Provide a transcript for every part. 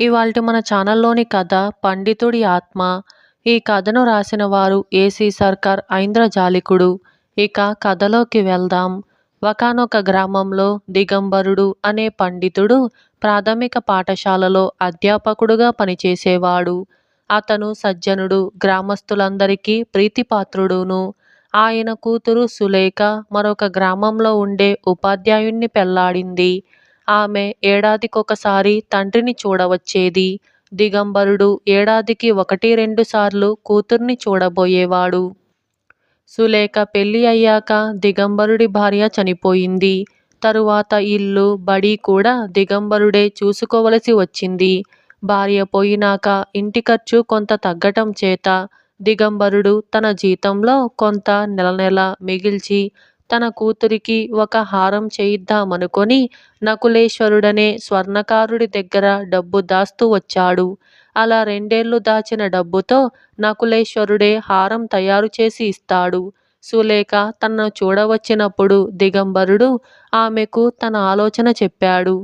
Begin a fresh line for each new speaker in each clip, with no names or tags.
ఇవాళ మన ఛానల్లోని కథ పండితుడి ఆత్మ ఈ కథను రాసిన వారు ఏసీ సర్కార్ ఐంద్రజాలికుడు ఇక కథలోకి వెళ్దాం. ఒకానొక గ్రామంలో దిగంబరుడు అనే పండితుడు ప్రాథమిక పాఠశాలలో అధ్యాపకుడుగా పనిచేసేవాడు. అతను సజ్జనుడు గ్రామస్తులందరికీ ప్రీతిపాత్రుడును. ఆయన కూతురు సులేఖ మరొక గ్రామంలో ఉండే ఉపాధ్యాయుణ్ణి పెళ్ళాడింది. ఆమె ఏడాదికొకసారి తండ్రిని చూడవచ్చేది. దిగంబరుడు ఏడాదికి ఒకటి రెండు సార్లు కూతుర్ని చూడబోయేవాడు. సులేఖ పెళ్ళి అయ్యాక దిగంబరుడి భార్య చనిపోయింది. తరువాత ఇల్లు బడి కూడా దిగంబరుడే చూసుకోవలసి వచ్చింది. భార్య పోయినాక ఇంటి ఖర్చు కొంత తగ్గటం చేత దిగంబరుడు తన జీతంలో కొంత నెల నెల మిగిల్చి తన కూతురికి ఒక హారం చేయిద్దామనుకొని నకులేశ్వరుడనే స్వర్ణకారుడి దగ్గర డబ్బు దాస్తూ వచ్చాడు. అలా రెండేళ్ళు దాచిన డబ్బుతో నకులేశ్వరుడే హారం తయారు చేసి ఇస్తాడు. సులేఖ తనను చూడవచ్చినప్పుడు దిగంబరుడు ఆమెకు తన ఆలోచన చెప్పాడు.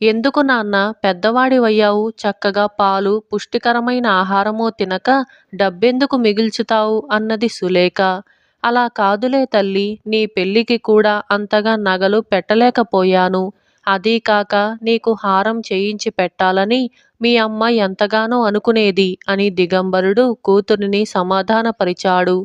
ఎందుకు నాన్న పెద్దవాడివయ్యావు. చక్కగా పాలు పుష్టికరమైన ఆహారమో తినక డబ్బెందుకు మిగిల్చుతావు? అన్నది సులేఖ. అలా కాదులే తల్లి నీ పెళ్ళికి కూడా అంతగా నగలు పెట్టలేకపోయాను. అదీ కాక నీకు హారం చేయించి పెట్టాలని మీ అమ్మ ఎంతగానో అనుకునేది అని దిగంబరుడు కూతురిని సమాధానపరిచాడు.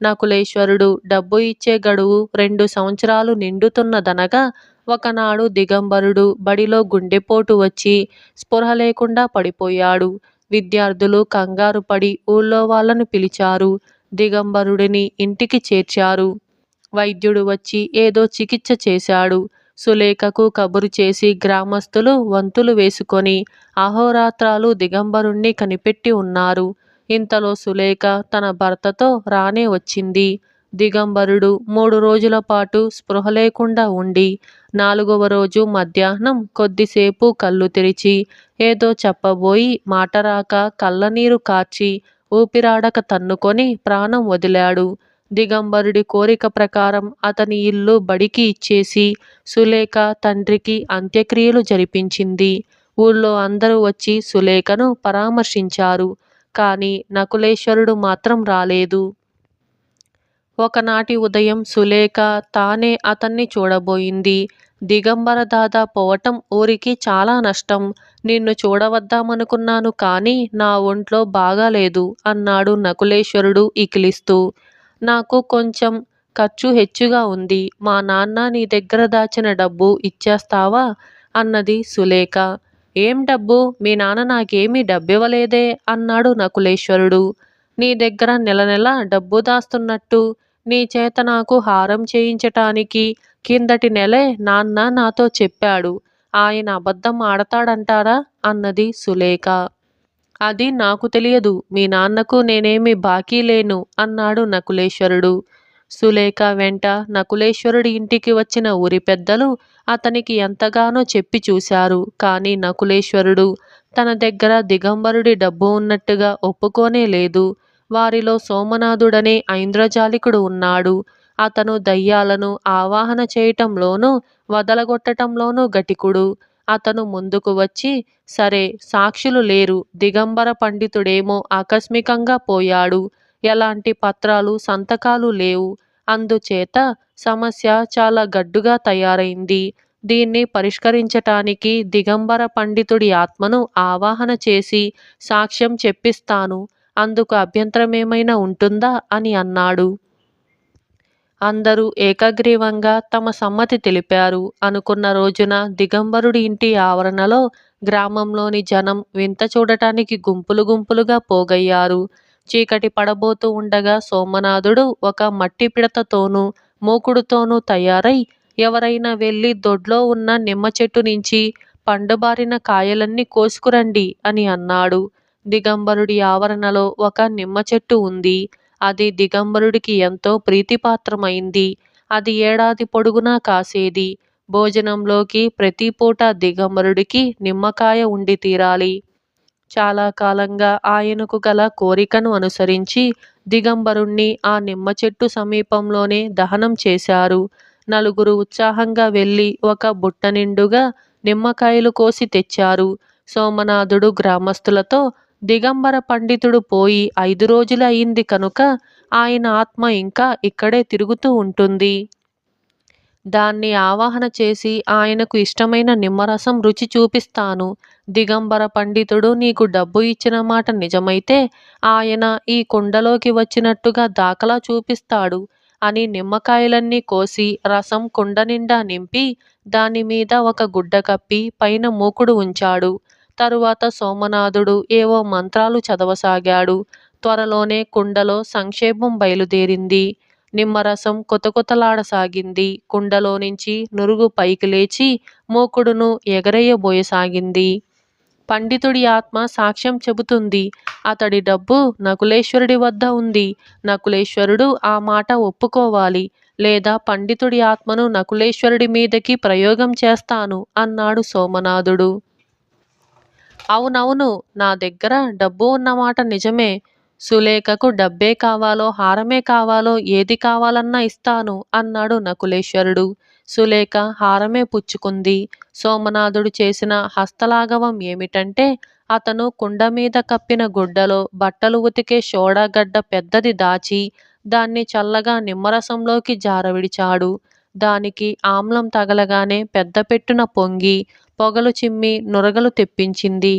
నకులేశ్వరుడు డబ్బు ఇచ్చే గడువు రెండు సంవత్సరాలు నిండుతున్నదనగా ఒకనాడు దిగంబరుడు బడిలో గుండెపోటు వచ్చి స్పృహ లేకుండా పడిపోయాడు. విద్యార్థులు కంగారు పడి ఊళ్ళో వాళ్ళను పిలిచారు. దిగంబరుడిని ఇంటికి చేర్చారు. వైద్యుడు వచ్చి ఏదో చికిత్స చేశాడు. సులేఖకు కబురు చేసి గ్రామస్తులు వంతులు వేసుకొని అహోరాత్రాలు దిగంబరుణ్ణి కనిపెట్టి ఉన్నారు. ఇంతలో సులేఖ తన భర్తతో రానే వచ్చింది. దిగంబరుడు మూడు రోజుల పాటు స్పృహ లేకుండా ఉండి నాలుగవ రోజు మధ్యాహ్నం కొద్దిసేపు కళ్ళు తెరిచి ఏదో చెప్పబోయి మాట రాక కళ్ళనీరు కార్చి ఊపిరాడక తన్నుకొని ప్రాణం వదిలాడు. దిగంబరుడి కోరిక ప్రకారం అతని ఇల్లు బడికి ఇచ్చేసి సులేఖ తండ్రికి అంత్యక్రియలు జరిపించింది. ఊళ్ళో అందరూ వచ్చి సులేఖను పరామర్శించారు. కానీ నకులేశ్వరుడు మాత్రం రాలేదు. ఒకనాటి ఉదయం సులేఖ తానే అతన్ని చూడబోయింది. దిగంబర దాదా పోవటం ఊరికి చాలా నష్టం. నిన్ను చూడవద్దామనుకున్నాను కానీ నా ఒంట్లో బాగాలేదు అన్నాడు నకులేశ్వరుడు ఇకిలిస్తూ. నాకు కొంచెం ఖర్చు హెచ్చుగా ఉంది. మా నాన్న నీ దగ్గర దాచిన డబ్బు ఇచ్చేస్తావా? అన్నది సులేఖ. ఏం డబ్బు? మీ నాన్న నాకేమీ డబ్బివ్వలేదే అన్నాడు నకులేశ్వరుడు. నీ దగ్గర నెల నెల డబ్బు దాస్తున్నట్టు నీ చేత నాకు హారం చేయించటానికి కిందటి నెలే నాన్న నాతో చెప్పాడు. ఆయన అబద్ధం ఆడతాడంటారా? అన్నది సులేఖ. అది నాకు తెలియదు. మీ నాన్నకు నేనేమి బాకీ లేను అన్నాడు నకులేశ్వరుడు. సులేఖ వెంట నకులేశ్వరుడి ఇంటికి వచ్చిన ఊరి పెద్దలు అతనికి ఎంతగానో చెప్పి చూశారు. కానీ నకులేశ్వరుడు తన దగ్గర దిగంబరుడి డబ్బు ఉన్నట్టుగా ఒప్పుకోనే లేదు. వారిలో సోమనాథుడనే ఐంద్రజాలికుడు ఉన్నాడు. అతను దయ్యాలను ఆవాహన చేయటంలోనూ వదలగొట్టటంలోనూ గటికుడు అతను ముందుకు వచ్చి సరే సాక్షులు లేరు దిగంబర పండితుడేమో ఆకస్మికంగా పోయాడు. ఎలాంటి పత్రాలు సంతకాలు లేవు. అందుచేత సమస్య చాలా గడ్డుగా తయారైంది. దీన్ని పరిష్కరించటానికి దిగంబర పండితుడి ఆత్మను ఆవాహన చేసి సాక్ష్యం చెప్పిస్తాను. అందుకు అభ్యంతరమేమైనా ఉంటుందా అని అన్నాడు. అందరూ ఏకగ్రీవంగా తమ సమ్మతి తెలిపారు అనుకున్న రోజున దిగంబరుడి ఇంటి ఆవరణలో గ్రామంలోని జనం వింత చూడటానికి గుంపులు గుంపులుగా పోగయ్యారు. చీకటి పడబోతూ ఉండగా సోమనాథుడు ఒక మట్టి పిడతతోనూ మూకుడుతోనూ తయారై ఎవరైనా వెళ్ళి దొడ్లో ఉన్న నిమ్మ చెట్టు నుంచి పండుబారిన కాయలన్నీ కోసుకురండి అని అన్నాడు. దిగంబరుడి ఆవరణలో ఒక నిమ్మ చెట్టు ఉంది. అది దిగంబరుడికి ఎంతో ప్రీతిపాత్రమైంది. అది ఏడాది పొడుగునా కాసేది. భోజనంలోకి ప్రతి పూట దిగంబరుడికి నిమ్మకాయ ఉండి తీరాలి. చాలా కాలంగా ఆయనకు గల కోరికను అనుసరించి దిగంబరుణ్ణి ఆ నిమ్మ చెట్టు సమీపంలోనే దహనం చేశారు. నలుగురు ఉత్సాహంగా వెళ్ళి ఒక బుట్ట నిండుగా నిమ్మకాయలు కోసి తెచ్చారు. సోమనాథుడు గ్రామస్తులతో దిగంబర పండితుడు పోయి ఐదు రోజులు అయింది కనుక ఆయన ఆత్మ ఇంకా ఇక్కడే తిరుగుతూ ఉంటుంది. దాన్ని ఆవాహన చేసి ఆయనకు ఇష్టమైన నిమ్మరసం రుచి చూపిస్తాను. దిగంబర పండితుడు నీకు డబ్బు ఇచ్చిన మాట నిజమైతే ఆయన ఈ కుండలోకి వచ్చినట్టుగా దాఖలా చూపిస్తాడు అని నిమ్మకాయలన్నీ కోసి రసం కుండ నిండా నింపి దాని మీద ఒక గుడ్డ కప్పి పైన మూకుడు ఉంచాడు. తరువాత సోమనాథుడు ఏవో మంత్రాలు చదవసాగాడు. త్వరలోనే కుండలో సంక్షేపం బయలుదేరింది. నిమ్మరసం కొతకొతలాడసాగింది. కుండలో నుంచి నురుగు పైకి లేచి మూకుడును ఎగరేయబోయసాగింది. పండితుడి ఆత్మ సాక్ష్యం చెబుతుంది. అతడి డబ్బు నకులేశ్వరుడి వద్ద ఉంది. నకులేశ్వరుడు ఆ మాట ఒప్పుకోవాలి. లేదా పండితుడి ఆత్మను నకులేశ్వరుడి మీదకి ప్రయోగం చేస్తాను అన్నాడు సోమనాథుడు. అవునవును నా దగ్గర డబ్బు ఉన్నమాట నిజమే. సులేఖకు డబ్బే కావాలో హారమే కావాలో ఏది కావాలన్నా ఇస్తాను అన్నాడు నకులేశ్వరుడు. సులేఖ హారమే పుచ్చుకుంది. సోమనాథుడు చేసిన హస్తలాఘవం ఏమిటంటే అతను కుండ మీద కప్పిన గుడ్డలో బట్టలు ఉతికే షోడాగడ్డ పెద్దది దాచి దాన్ని చల్లగా నిమ్మరసంలోకి జారవిడిచాడు. దానికి ఆమ్లం తగలగానే పెద్ద పెట్టున పొంగి పొగలు చిమ్మి నురగలు తెప్పించింది.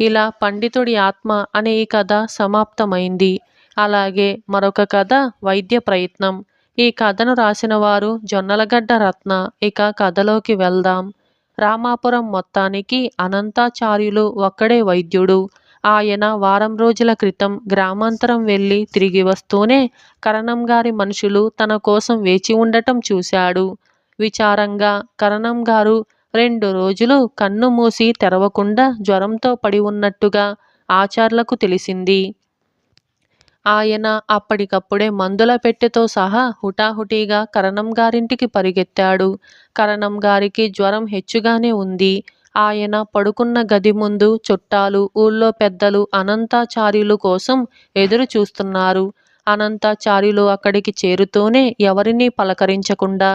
ఇలా పండితుడి ఆత్మ అనే ఈ కథ సమాప్తమైంది. అలాగే మరొక కథ వైద్య ప్రయత్నం. ఈ కథను రాసిన వారు జొన్నలగడ్డ రత్న. ఇక కథలోకి వెళ్దాం. రామాపురం మొత్తానికి అనంతాచార్యులు ఒక్కడే వైద్యుడు. ఆయన వారం రోజుల క్రితం గ్రామాంతరం వెళ్ళి తిరిగి వస్తూనే కరణం గారి మనుషులు తన కోసం వేచి ఉండటం చూశాడు. విచారంగా కరణం గారు రెండు రోజులు కన్ను మూసి తెరవకుండా జ్వరంతో పడి ఉన్నట్టుగా ఆచార్లకు తెలిసింది. ఆయన అప్పటికప్పుడే మందుల పెట్టెతో సహా హుటాహుటీగా కరణం గారింటికి పరిగెత్తాడు. కరణం గారికి జ్వరం హెచ్చుగానే ఉంది. ఆయన పడుకున్న గది ముందు చుట్టాలు ఊళ్ళో పెద్దలు అనంతాచార్యులు కోసం ఎదురు చూస్తున్నారు. అనంతాచార్యులు అక్కడికి చేరుతూనే ఎవరినీ పలకరించకుండా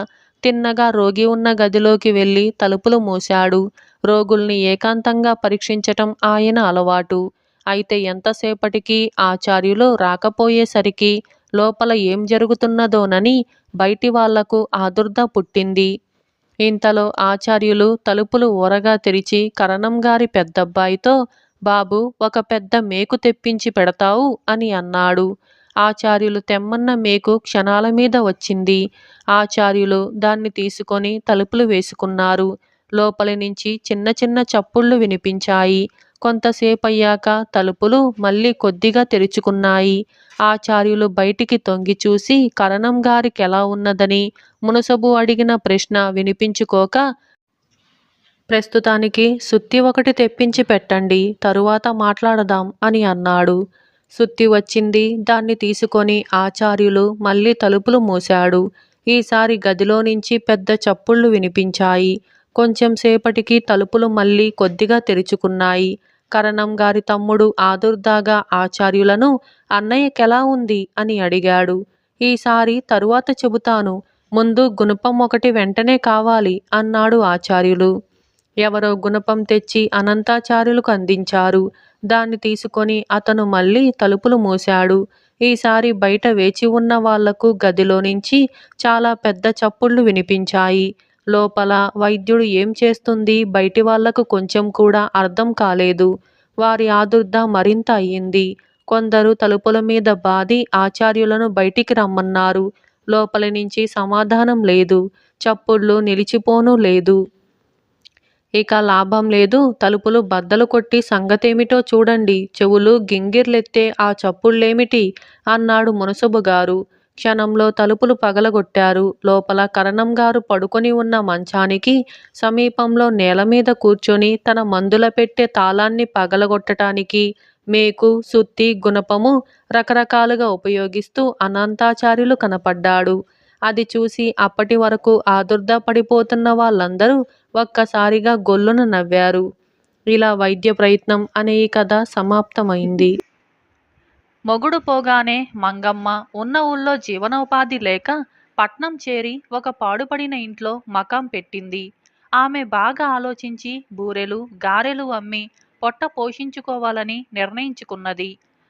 తిన్నగా రోగి ఉన్న గదిలోకి వెళ్ళి తలుపులు మూశాడు. రోగుల్ని ఏకాంతంగా పరీక్షించటం ఆయన అలవాటు. అయితే ఎంతసేపటికి ఆచార్యులు రాకపోయేసరికి లోపల ఏం జరుగుతున్నదోనని బయటి వాళ్ళకు ఆదుర్ద పుట్టింది. ఇంతలో ఆచార్యులు తలుపులు ఊరగా తెరిచి కరణం గారి పెద్దబ్బాయితో బాబు ఒక పెద్ద మేకు తెప్పించి పెడతావు అని అన్నాడు. ఆచార్యులు తెమ్మన్న మేకు క్షణాల మీద వచ్చింది. ఆచార్యులు దాన్ని తీసుకొని తలుపులు వేసుకున్నారు. లోపలి నుంచి చిన్న చిన్న చప్పుళ్ళు వినిపించాయి. కొంతసేపయ్యాక తలుపులు మళ్ళీ కొద్దిగా తెరుచుకున్నాయి. ఆచార్యులు బయటికి తొంగి చూసి కరణం గారికి ఎలా ఉన్నదని మునసబు అడిగిన ప్రశ్న వినిపించుకోక ప్రస్తుతానికి సుత్తి ఒకటి తెప్పించి పెట్టండి తరువాత మాట్లాడదాం అని అన్నాడు. సుత్తి వచ్చింది. దాన్ని తీసుకొని ఆచార్యులు మళ్ళీ తలుపులు మూశాడు. ఈసారి గదిలో నుంచి పెద్ద చప్పుళ్ళు వినిపించాయి. కొంచెం సేపటికి తలుపులు మళ్ళీ కొద్దిగా తెరుచుకున్నాయి. కరణం గారి తమ్ముడు ఆదుర్దాగా ఆచార్యులను అన్నయ్యకెలా ఉంది అని అడిగాడు. ఈసారి తరువాత చెబుతాను. ముందు గుణపం ఒకటి వెంటనే కావాలి అన్నాడు ఆచార్యులు. ఎవరో గుణపం తెచ్చి అనంతాచార్యులకు అందించారు. దాన్ని తీసుకొని అతను మళ్ళీ తలుపులు మూశాడు. ఈసారి బయట వేచి ఉన్న వాళ్ళకు గదిలో నుంచి చాలా పెద్ద చప్పుళ్ళు వినిపించాయి. లోపల వైద్యుడు ఏం చేస్తుంది? బయటి వాళ్ళకు కొంచెం కూడా అర్థం కాలేదు. వారి ఆదుర్ద మరింత అయ్యింది. కొందరు తలుపుల మీద బాది ఆచార్యులను బయటికి రమ్మన్నారు. లోపలి నుంచి సమాధానం లేదు. చప్పుళ్ళు నిలిచిపోను లేదు. ఇక లాభం లేదు. తలుపులు బద్దలు కొట్టి సంగతేమిటో చూడండి. చెవులు గింగిర్లెత్తే ఆ చప్పుళ్ళేమిటి? అన్నాడు మునసబు గారు. క్షణంలో తలుపులు పగలగొట్టారు. లోపల కరణం గారు పడుకొని ఉన్న మంచానికి సమీపంలో నేల మీద కూర్చొని తన మందుల పెట్టే తాళాన్ని పగలగొట్టడానికి మేకు సుత్తి గుణపము రకరకాలుగా ఉపయోగిస్తూ అనంతాచార్యులు కనపడ్డాడు. అది చూసి అప్పటి వరకు ఆదుర్ద పడిపోతున్న వాళ్ళందరూ ఒక్కసారిగా గొల్లున నవ్వారు. ఇలా వైద్య ప్రయత్నం అనే ఈ కథ సమాప్తమైంది. మొగుడు పోగానే మంగమ్మ ఉన్న ఊళ్ళో జీవనోపాధి లేక పట్నం చేరి ఒక పాడుపడిన ఇంట్లో మకాం పెట్టింది.
ఆమె బాగా ఆలోచించి బూరెలు గారెలు అమ్మి పొట్ట పోషించుకోవాలని నిర్ణయించుకున్నది.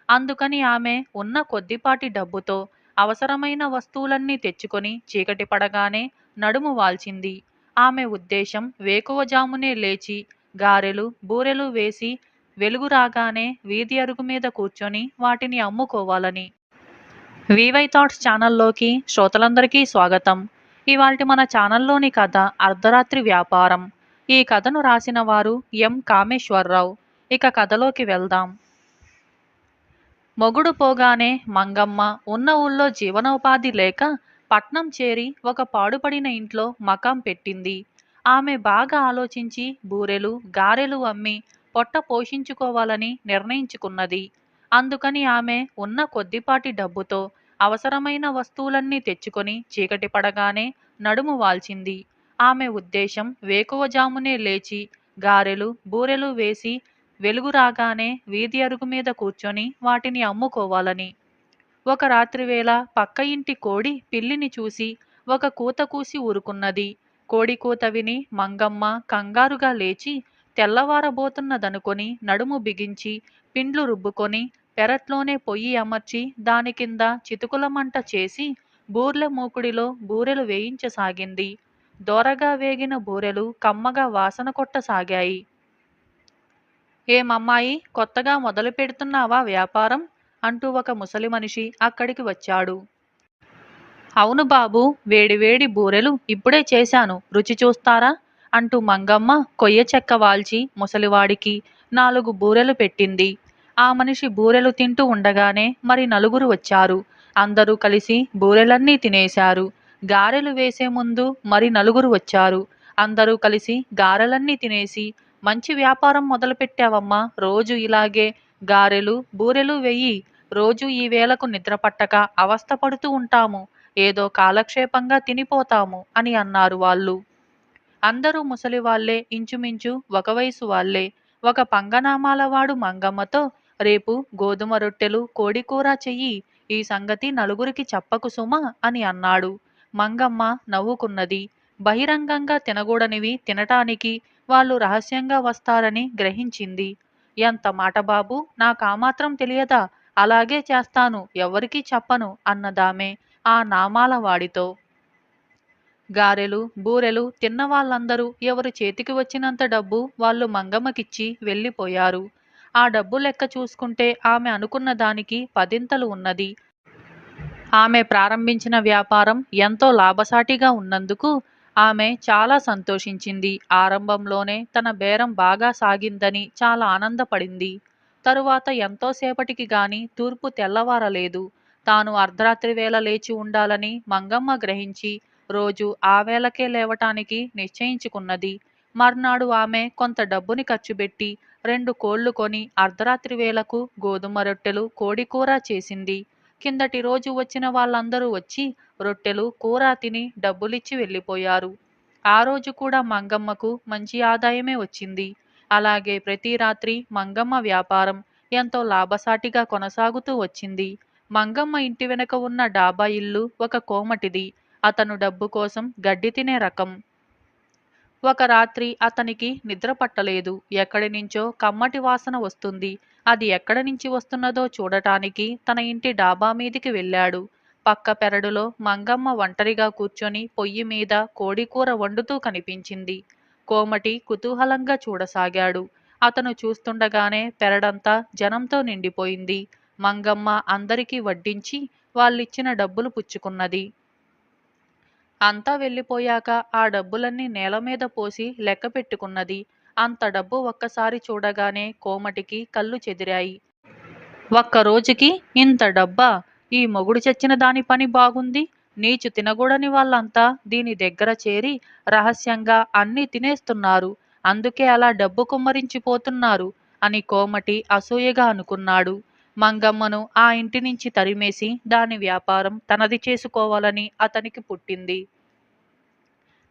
అందుకని ఆమె ఉన్న కొద్దిపాటి డబ్బుతో అవసరమైన వస్తువులన్నీ తెచ్చుకొని చీకటి పడగానే నడుము వాల్చింది. ఆమె ఉద్దేశం వేకువజామునే లేచి గారెలు బూరెలు వేసి వెలుగు రాగానే వీధి అరుగు మీద కూర్చొని వాటిని అమ్ముకోవాలని. వివై థాట్స్ ఛానల్లోకి శ్రోతలందరికీ స్వాగతం. ఇవాల్టి మన ఛానల్లోని కథ అర్ధరాత్రి వ్యాపారం. ఈ కథను రాసిన వారు ఎం కామేశ్వరరావు. ఇక కథలోకి వెళ్దాం. మొగుడు పోగానే మంగమ్మ ఉన్న ఊళ్ళో జీవనోపాధి లేక పట్నం చేరి ఒక పాడుపడిన ఇంట్లో మకాం పెట్టింది. ఆమె బాగా ఆలోచించి బూరెలు గారెలు అమ్మి పొట్ట పోషించుకోవాలని నిర్ణయించుకున్నది. అందుకని ఆమె ఉన్న కొద్దిపాటి డబ్బుతో అవసరమైన వస్తువులన్నీ తెచ్చుకొని చీకటి పడగానే నడుము వాల్చింది. ఆమె ఉద్దేశం వేకువజామునే లేచి గారెలు బూరెలు వేసి వెలుగు రాగానే వీధి అరుగు మీద కూర్చొని వాటిని అమ్ముకోవాలని. ఒక రాత్రివేళ పక్క ఇంటి కోడి పిల్లిని చూసి ఒక కూత కూసి ఊరుకున్నది. కోడి కూత విని మంగమ్మ కంగారుగా లేచి తెల్లవారబోతున్నదనుకొని నడుము బిగించి పిండ్లు రుబ్బుకొని పెరట్లోనే పొయ్యి అమర్చి దాని కింద చితుకుల మంట చేసి బూర్ల మూకుడిలో బూరెలు వేయించసాగింది. దోరగా వేగిన బూరెలు కమ్మగా వాసన కొట్టసాగాయి. ఏమమ్మాయి కొత్తగా మొదలు పెడుతున్నావా వ్యాపారం? అంటూ ఒక ముసలి మనిషి అక్కడికి వచ్చాడు. అవును బాబు వేడివేడి బూరెలు ఇప్పుడే చేశాను. రుచి చూస్తారా? అంటూ మంగమ్మ కొయ్య చెక్క వాల్చి ముసలివాడికి నాలుగు బూరెలు పెట్టింది. ఆ మనిషి బూరెలు తింటూ ఉండగానే మరి నలుగురు వచ్చారు. అందరూ కలిసి బూరెలన్నీ తినేశారు. గారెలు వేసే ముందు మరి నలుగురు వచ్చారు. అందరూ కలిసి గారెలన్నీ తినేసి మంచి వ్యాపారం మొదలుపెట్టావమ్మా. రోజు ఇలాగే గారెలు బూరెలు వెయ్యి రోజు ఈ వేళకు నిద్రపట్టక అవస్థ పడుతూ ఉంటాము. ఏదో కాలక్షేపంగా తినిపోతాము అని అన్నారు వాళ్ళు. అందరూ ముసలి వాళ్ళే ఇంచుమించు ఒక వయసు వాళ్ళే. ఒక పంగనామాల వాడు మంగమ్మతో రేపు గోధుమ రొట్టెలు కోడికూర చెయ్యి. ఈ సంగతి నలుగురికి చెప్పకు సుమా అని అన్నాడు. మంగమ్మ నవ్వుకున్నది. బహిరంగంగా తినగూడనివి తినటానికి వాళ్ళు రహస్యంగా వస్తారని గ్రహించింది. ఎంత మాట బాబు! నాకామాత్రం తెలియదా? అలాగే చేస్తాను ఎవరికీ చెప్పను అన్నదామే ఆ నామాల వాడితో. గారెలు బూరెలు తిన్న వాళ్ళందరూ ఎవరు చేతికి వచ్చినంత డబ్బు వాళ్ళు మంగమ్మకిచ్చి వెళ్ళిపోయారు. ఆ డబ్బు లెక్క చూసుకుంటే ఆమె అనుకున్న దానికి పదింతలు ఉన్నది. ఆమె ప్రారంభించిన వ్యాపారం ఎంతో లాభసాటిగా ఉన్నందుకు ఆమె చాలా సంతోషించింది. ఆరంభంలోనే తన బేరం బాగా సాగిందని చాలా ఆనందపడింది. తరువాత ఎంతోసేపటికి గాని తూర్పు తెల్లవారలేదు. తాను అర్ధరాత్రి వేళ లేచి ఉండాలని మంగమ్మ గ్రహించి రోజు ఆ వేళకే లేవటానికి నిశ్చయించుకున్నది. మర్నాడు ఆమె కొంత డబ్బుని ఖర్చుపెట్టి రెండు కోళ్ళు కొని అర్ధరాత్రి వేళకు గోధుమ రొట్టెలు కోడికూర చేసింది. కిందటి రోజు వచ్చిన వాళ్ళందరూ వచ్చి రొట్టెలు కూర తిని డబ్బులిచ్చి వెళ్ళిపోయారు. ఆ రోజు కూడా మంగమ్మకు మంచి ఆదాయమే వచ్చింది. అలాగే ప్రతి రాత్రి మంగమ్మ వ్యాపారం ఎంతో లాభసాటిగా కొనసాగుతూ వచ్చింది. మంగమ్మ ఇంటి వెనక ఉన్న డాబా ఇల్లు ఒక కోమటిది. అతను డబ్బు కోసం గడ్డి తినే రకం. ఒక రాత్రి అతనికి నిద్ర పట్టలేదు. ఎక్కడి నుంచో కమ్మటి వాసన వస్తుంది. అది ఎక్కడి నుంచి వస్తున్నదో చూడటానికి తన ఇంటి డాబా మీదికి వెళ్ళాడు. పక్క పెరడులో మంగమ్మ ఒంటరిగా కూర్చొని పొయ్యి మీద కోడికూర వండుతూ కనిపించింది. కోమటి కుతూహలంగా చూడసాగాడు. అతను చూస్తుండగానే పెరడంతా జనంతో నిండిపోయింది. మంగమ్మ అందరికీ వడ్డించి వాళ్ళిచ్చిన డబ్బులు పుచ్చుకున్నది. అంతా వెళ్ళిపోయాక ఆ డబ్బులన్నీ నేల మీద పోసి లెక్కపెట్టుకున్నది అంత డబ్బు ఒక్కసారి చూడగానే కోమటికి కళ్ళు చెదిరాయి. ఒక్క రోజుకి ఇంత డబ్బా? ఈ మొగుడు చచ్చిన దాని పని బాగుంది. నీచు తినగూడని వాళ్ళంతా దీని దగ్గర చేరి రహస్యంగా అన్నీ తినేస్తున్నారు. అందుకే అలా డబ్బు కుమ్మరించిపోతున్నారు అని కోమటి అసూయగా అనుకున్నాడు. మంగమ్మను ఆ ఇంటి నుంచి తరిమేసి దాని వ్యాపారం తనది చేసుకోవాలని అతనికి పుట్టింది.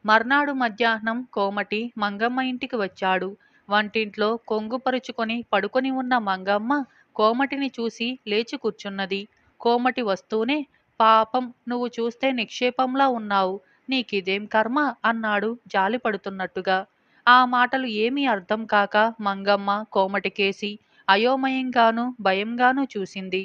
మర్నాడు మధ్యాహ్నం కోమటి మంగమ్మ ఇంటికి వచ్చాడు. వంటింట్లో కొంగుపరుచుకొని పడుకొని ఉన్న మంగమ్మ కోమటిని చూసి లేచి కూర్చున్నది. కోమటి వస్తూనే పాపం నువ్వు చూస్తే నిక్షేపంలా ఉన్నావు. నీకిదేం కర్మ? అన్నాడు జాలిపడుతున్నట్టుగా. ఆ మాటలు ఏమీ అర్థం కాక మంగమ్మ కోమటికేసి అయోమయంగాను భయంగాను చూసింది.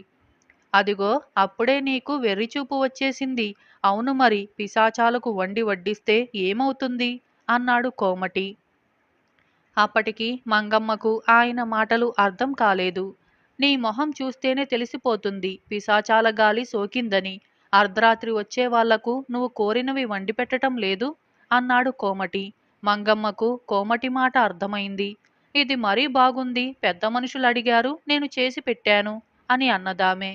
అదిగో అప్పుడే నీకు వెర్రిచూపు వచ్చేసింది. అవును మరి పిశాచాలకు వండి వడ్డిస్తే ఏమవుతుంది? అన్నాడు కోమటి. అప్పటికి మంగమ్మకు ఆయన మాటలు అర్థం కాలేదు. నీ మొహం చూస్తేనే తెలిసిపోతుంది. పిశాచాల గాలి సోకిందని. అర్ధరాత్రి వచ్చే వాళ్ళకు నువ్వు కోరినవి వండి పెట్టటం లేదు? అన్నాడు కోమటి. మంగమ్మకు కోమటి మాట అర్థమైంది. ఇది మరీ బాగుంది పెద్ద మనుషులు అడిగారు నేను చేసి పెట్టాను అని అన్నదామే.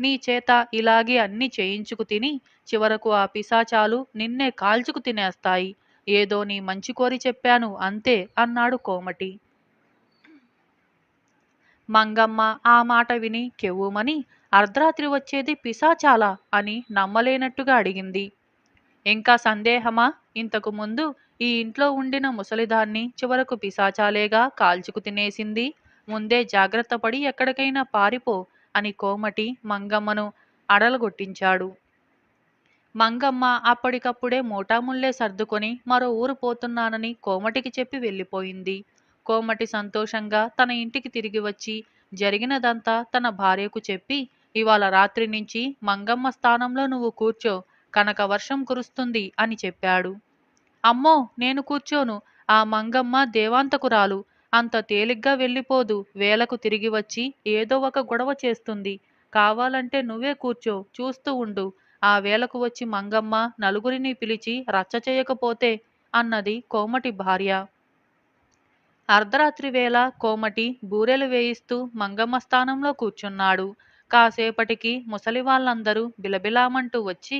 నీ చేత ఇలాగే అన్ని చేయించుకు తిని చివరకు ఆ పిశాచాలు నిన్నే కాల్చుకు తినేస్తాయి. ఏదో నీ మంచి కోరి చెప్పాను అంతే అన్నాడు కోమటి. మంగమ్మ ఆ మాట విని కెవ్వుమని అర్ధరాత్రి వచ్చేది పిశాచాలా అని నమ్మలేనట్టుగా అడిగింది. ఇంకా సందేహమా? ఇంతకు ముందు ఈ ఇంట్లో ఉండిన ముసలిదాన్ని చివరకు పిశాచాలేగా కాల్చుకు తినేసింది. ముందే జాగ్రత్త పడి ఎక్కడికైనా పారిపో అని కోమటి మంగమ్మను అడలగొట్టించాడు. మంగమ్మ అప్పటికప్పుడే మోటాముల్లే సర్దుకొని మరో ఊరు పోతున్నానని కోమటికి చెప్పి వెళ్ళిపోయింది. కోమటి సంతోషంగా తన ఇంటికి తిరిగి వచ్చి జరిగినదంతా తన భార్యకు చెప్పి ఇవాళ రాత్రి నుంచి మంగమ్మ స్థానంలో నువ్వు కూర్చో కనక వర్షం కురుస్తుంది అని చెప్పాడు. అమ్మో నేను కూర్చోను. ఆ మంగమ్మ దేవాంతకురాలు. అంత తేలిగ్గా వెళ్ళిపోదు. వేలకు తిరిగి వచ్చి ఏదో ఒక గొడవ చేస్తుంది. కావాలంటే నువ్వే కూర్చో చూస్తూ ఉండు. ఆ వేలకు వచ్చి మంగమ్మ నలుగురిని పిలిచి రచ్చ చేయకపోతే అన్నది కోమటి భార్య. అర్ధరాత్రి వేళ కోమటి బూరెలు వేయిస్తూ మంగమ్మ స్థానంలో కూర్చున్నాడు. కాసేపటికి ముసలి వాళ్ళందరూ బిలబిలామంటూ వచ్చి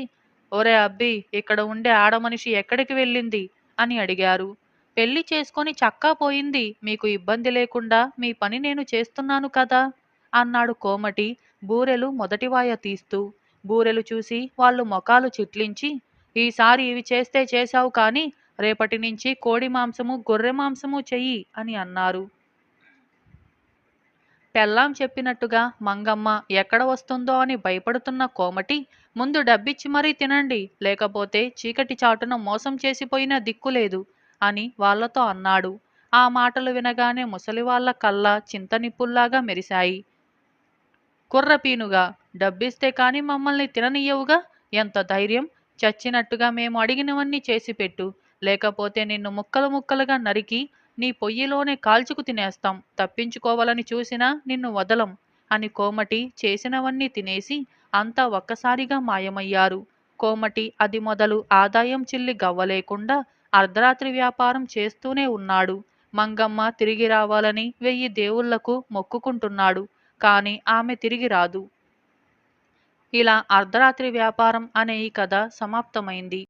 ఒరే అబ్బి ఇక్కడ ఉండే ఆడమనిషి ఎక్కడికి వెళ్ళింది? అని అడిగారు. పెళ్ళి చేసుకొని చక్కా పోయింది. మీకు ఇబ్బంది లేకుండా మీ పని నేను చేస్తున్నాను కదా? అన్నాడు కోమటి బూరెలు మొదటివాయ తీస్తూ. బూరెలు చూసి వాళ్ళు మొఖాలు చిట్లించి ఈసారి ఇవి చేస్తే చేశావు కానీ రేపటి నుంచి కోడి మాంసము గొర్రె మాంసము చెయ్యి అని అన్నారు. పెళ్ళాం చెప్పినట్టుగా మంగమ్మ ఎక్కడ వస్తుందో అని భయపడుతున్న కోమటి ముందు డబ్బిచ్చి మరీ తినండి లేకపోతే చీకటి చాటున మోసం చేసిపోయినా దిక్కులేదు అని వాళ్ళతో అన్నాడు. ఆ మాటలు వినగానే ముసలివాళ్ళ కళ్ళ చింతనిప్పుల్లాగా మెరిశాయి. కుర్రపీనుగా డబ్బిస్తే కాని మమ్మల్ని తిననియ్యవుగా ఎంత ధైర్యం? చచ్చినట్టుగా మేము అడిగినవన్నీ చేసిపెట్టు లేకపోతే నిన్ను ముక్కలు ముక్కలుగా నరికి నీ పొయ్యిలోనే కాల్చుకు తినేస్తాం. తప్పించుకోవాలని చూసినా నిన్ను వదలం అని కోమటి చేసినవన్నీ తినేసి అంతా ఒక్కసారిగా మాయమయ్యారు. కోమటి అది మొదలు ఆదాయం చిల్లి గవ్వలేకుండా అర్ధరాత్రి వ్యాపారం చేస్తూనే ఉన్నాడు. మంగమ్మ తిరిగి రావాలని వెయ్యి దేవుళ్ళకు మొక్కుకుంటున్నాడు. కాని ఆమె తిరిగి రాదు. ఇలా అర్ధరాత్రి వ్యాపారం అనే ఈ కథ సమాప్తమైంది.